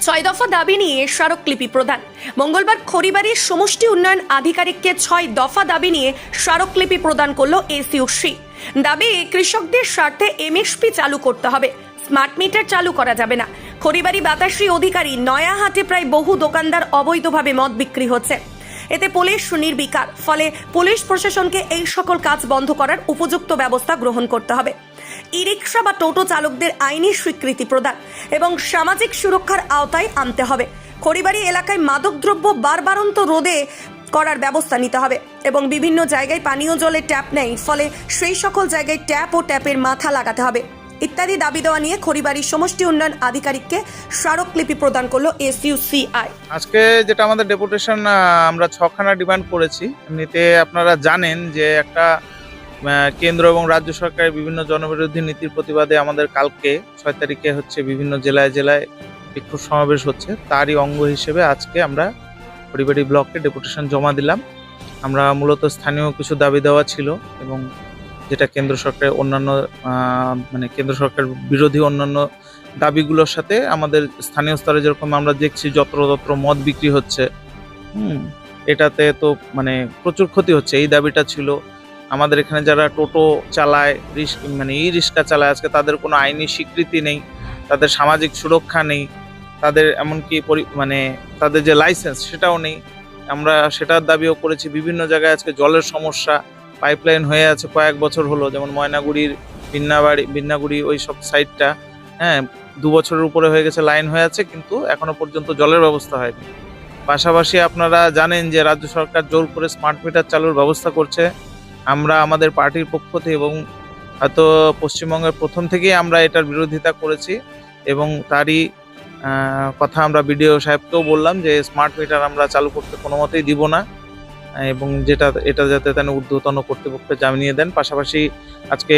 ছয় দফা দাবি নিয়ে স্মারকলিপি প্রদান। মঙ্গলবার খড়িবাড়ির সমষ্টি উন্নয়ন আধিকারিককে ছয় দফা দাবি নিয়ে স্মারকলিপি প্রদান করল এসইউসি। দাবি, কৃষকদের স্বার্থে এমএসপি চালু করতে হবে। স্মার্ট মিটার চালু করা যাবে না। খড়িবাড়ি বাতাশ্রী অধিকারী নয়াহাটে প্রায় বহু দোকানদার অবৈধভাবে মদ বিক্রি হচ্ছে। এতে পুলিশ নির্বিকার। ফলে পুলিশ প্রশাসনকে এই সকল কাজ বন্ধ করার উপযুক্ত ব্যবস্থা গ্রহণ করতে হবে। ই রিক্সা বা টোটো চালকদের আইনি স্বীকৃতি প্রদান এবং সামাজিক সুরক্ষার আওতায় আনতে হবে। খড়িবাড়ি এলাকায় মাদকদ্রব্য বারবারন্ত রোধে করার ব্যবস্থা নিতে হবে এবং বিভিন্ন জায়গায় পানীয় জলের ট্যাপ নেই, ফলে সেই সকল জায়গায় ট্যাপ ও ট্যাপের মাথা লাগাতে হবে। ইত্যাদি দাবি দেওয়া নিয়ে খড়িবাড়ির সমষ্টি উন্নয়ন আধিকারিককে স্মারকলিপি প্রদান করল এসইউসিআই আজকে যেটা আমাদের ডেপুটেশন আমরা ছখানা ডিমান্ড করেছি। এমনিতে আপনারা জানেন যে একটা কেন্দ্র এবং রাজ্য সরকারের বিভিন্ন জনবিরোধী নীতির প্রতিবাদে আমাদের কালকে ছয় তারিখে হচ্ছে বিভিন্ন জেলায় জেলায় বিক্ষোভ সমাবেশ হচ্ছে। তারই অঙ্গ হিসেবে আজকে আমরা পরিবারী ব্লকে ডেপুটেশন জমা দিলাম। আমরা মূলত স্থানীয় কিছু দাবি দেওয়া ছিল এবং যেটা কেন্দ্র সরকারের অন্যান্য মানে কেন্দ্র সরকার বিরোধী অন্যান্য দাবিগুলোর সাথে আমাদের স্থানীয় স্তরে যেরকম আমরা দেখছি যত্রতত্র মদ বিক্রি হচ্ছে, হুম, এটাতে তো মানে প্রচুর ক্ষতি হচ্ছে। এই দাবিটা ছিল। আমাদের এখানে যারা টোটো চালায়, রিস মানে ই রিক্সা চালায়, আজকে তাদের কোনো আইনি স্বীকৃতি নেই, তাদের সামাজিক সুরক্ষা নেই, তাদের এমনকি পরি মানে তাদের যে লাইসেন্স সেটাও নেই। আমরা সেটার দাবিও করেছি, বিভিন্ন জায়গায় আজকে জলের সমস্যা পাইপলাইন হয়ে আছে কয়েক বছর হলো, যেমন ময়নাগুড়ির বিন্নাবাড়ি, বিন্নাগুড়ি ওই সব সাইডটা হ্যাঁ দু বছরের উপরে হয়ে গেছে লাইন হয়ে আছে, কিন্তু এখনও পর্যন্ত জলের ব্যবস্থা হয়নি। পাশাপাশি আপনারা জানেন যে রাজ্য সরকার জোর করে স্মার্ট মিটার চালুর ব্যবস্থা করছে। আমরা আমাদের পার্টির পক্ষ থেকে এবং হয়তো পশ্চিমবঙ্গের প্রথম থেকেই আমরা এটার বিরোধিতা করেছি এবং তারই কথা আমরা বিডিও সাহেবকেও বললাম যে স্মার্ট মিটার আমরা চালু করতে কোনো মতেই দিব না, এবং যেটা, এটা যাতে তেন ঊর্ধ্বতন কর্তৃপক্ষকে জানিয়ে দেন। পাশাপাশি আজকে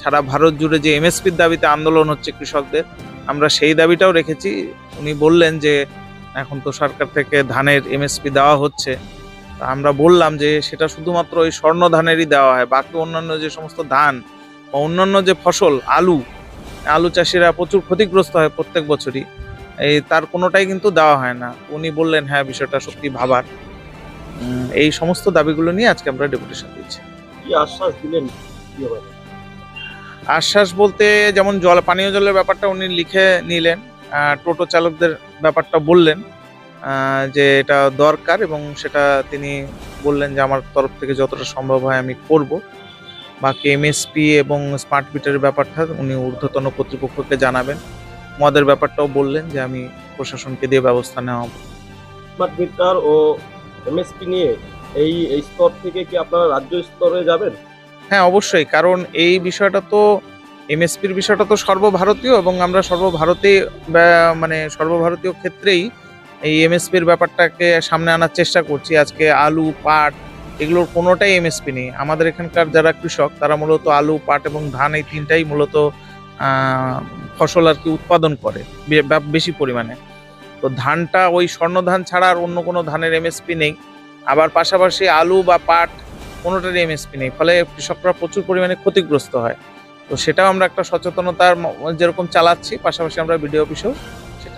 সারা ভারত জুড়ে যে এমএসপির দাবিতে আন্দোলন হচ্ছে কৃষকদের, আমরা সেই দাবিটাও রেখেছি। উনি বললেন যে এখন তো সরকার থেকে ধানের এমএসপি দেওয়া হচ্ছে। আমরা বললাম যে সেটা শুধুমাত্র ওই স্বর্ণ ধানেরই দেওয়া হয় বাকি অন্যান্য যে সমস্ত ধান বা অন্যান্য যে ফসল আলু আলু চাষিরা প্রচুর ক্ষতিগ্রস্ত হয় প্রত্যেক বছরই। এই তার কোনোটাই কিন্তু দেওয়া হয় না। উনি বললেন হ্যাঁ বিষয়টা সত্যি ভাবার। এই সমস্ত দাবিগুলো নিয়ে আজকে আমরা ডেপুটেশন দিচ্ছি। কি আশ্বাস দিলেন আশ্বাস বলতে যেমন জল পানীয় জলের ব্যাপারটা উনি লিখে নিলেন টোটো চালকদের ব্যাপারটা বললেন। যে এটা দরকার এবং সেটা তিনি বললেন যে আমার তরফ থেকে যতটা সম্ভব হয় আমি করব। বাকি এমএসপি এবং স্মার্ট মিটারের ব্যাপারটা উনি ঊর্ধ্বতন কর্তৃপক্ষকে জানাবেন। মদের ব্যাপারটাও বললেন যে আমি প্রশাসনকে দিয়ে ব্যবস্থা নেওয়া হবে। স্মার্ট মিটার ও এমএসপি নিয়ে এই এই স্তর থেকে কি আপনারা রাজ্য স্তরে যাবেন? হ্যাঁ অবশ্যই। কারণ এই বিষয়টা তো এমএসপির বিষয়টা তো সর্বভারতীয় এবং আমরা সর্বভারতে মানে সর্বভারতীয় ক্ষেত্রেই এই এমএসপির ব্যাপারটাকে সামনে আনার চেষ্টা করছি। আজকে আলু, পাট এগুলোর কোনোটাই এমএসপি নেই। আমাদের এখানকার যারা কৃষক, তারা মূলত আলু, পাট এবং ধান এই তিনটাই মূলত ফসল আর কি উৎপাদন করে বেশি পরিমাণে। তো ধানটা ওই স্বর্ণ ধান ছাড়া আর অন্য কোনো ধানের এমএসপি নেই। আবার পাশাপাশি আলু বা পাট কোনোটারই এমএসপি নেই। ফলে কৃষকরা প্রচুর পরিমাণে ক্ষতিগ্রস্ত হয়। তো সেটাও আমরা একটা সচেতনতার যেরকম চালাচ্ছি, পাশাপাশি আমরা বিডিও অফিসেও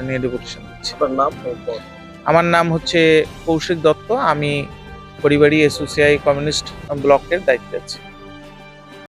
সেটা নিয়ে ডেপুটেশন দিচ্ছি। নাম আমার নাম হচ্ছে কৌশিক দত্ত। আমি পরিবারী এসোসিয়াই কমিউনিস্ট ব্লকের দায়িত্বে আছি।